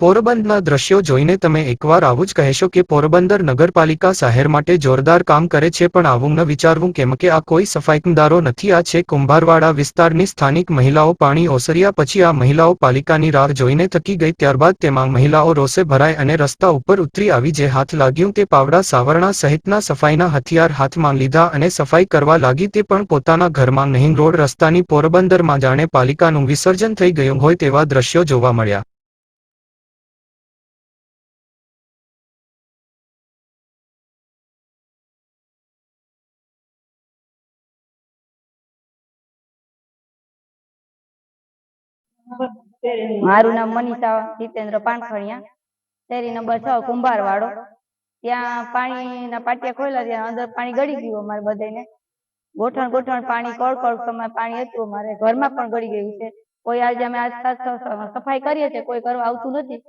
પોરબંદરના દ્રશ્યો જોઈને તમે એકવાર આવું જ કહેશો કે પોરબંદર નગરપાલિકા શહેર માટે જોરદાર કામ કરે છે, પણ આવું ન વિચારવું કેમ કે આ કોઈ સફાઈકદારો નથી, આ છે કુંભારવાડા વિસ્તારની સ્થાનિક મહિલાઓ પાણી ઓસર્યા પછી આ મહિલાઓ પાલિકાની રાહ જોઈને થકી ગઈ, ત્યારબાદ તેમાં મહિલાઓ રોષે ભરાય અને રસ્તા ઉપર ઉતરી આવી, જે હાથ લાગ્યું તે પાવડા સાવરણા સહિતના સફાઈના હથિયાર હાથમાં લીધા અને સફાઈ કરવા લાગી, તે પણ પોતાના ઘરમાં નહીં, રોડ રસ્તાની પોરબંદરમાં જાણે પાલિકાનું વિસર્જન થઈ ગયું હોય તેવા દ્રશ્યો જોવા મળ્યા. મારું નામ મનીષા જીતેન્દ્ર પાનખણિયા શેરી નંબર છ કુંભારવાડો. ત્યાં પાણીના પાટિયા ખોલા ત્યાં અંદર પાણી ગળી ગયું અમારે બધાને ગોઠણ ગોઠણ પાણી, કળ કળ સમય પાણી હતું અમારે. ઘરમાં પણ ગળી ગયું છે. કોઈ આજે અમે આસપાસ સફાઈ કરીએ છીએ, કોઈ કરવા આવતું નથી.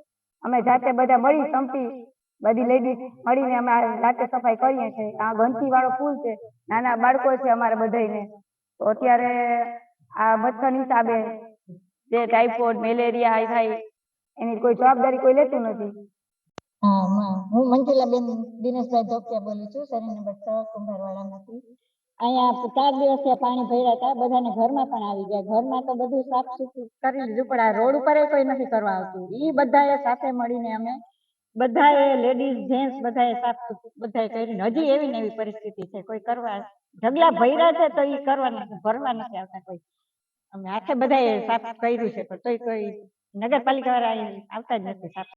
અમે જાતે બધા મળી સંપી, બધી લેડીઝ મળીને અમે જાતે સફાઈ કરીએ છીએ. આ ગંદકી વાળો પુલ છે. નાના બાળકો છે અમારે બધાને તો અત્યારે આ મચ્છર હિસાબે જે ટાઇફોઇડ મેલેરિયા આ થાય એની કોઈ જવાબદારી કોઈ લેતું નથી. હા મંજુલાબેન દિનેશભાઈ ધોકિયા બોલું છું, શરીર નંબર છ કુંભારવાડામાંથી અહીંયા ચાર દિવસ પાણી ભર્યા હતા, બધાને ઘરમાં પણ આવી ગયા. ઘરમાં તો બધું સાફ સુથરું કરી લીધું, પણ આ રોડ ઉપર કોઈ નથી કરવા આવતું. ઈ બધાએ સાથે મળીને અમે બધાએ લેડીઝ જેન્ટ્સ બધાએ સાફ સુથરું બધાએ કરીને હજી એવી ને એવી પરિસ્થિતિ છે. કોઈ કરવા, ઢગલા ભર્યા છે તો ઈ કરવા નથી ભરવા નથી આવતા કોઈ. અમે આખે બધાએ સાફ કર્યું છે, પણ તોય કોઈ નગરપાલિકા વાળા આવતા જ નથી સાફ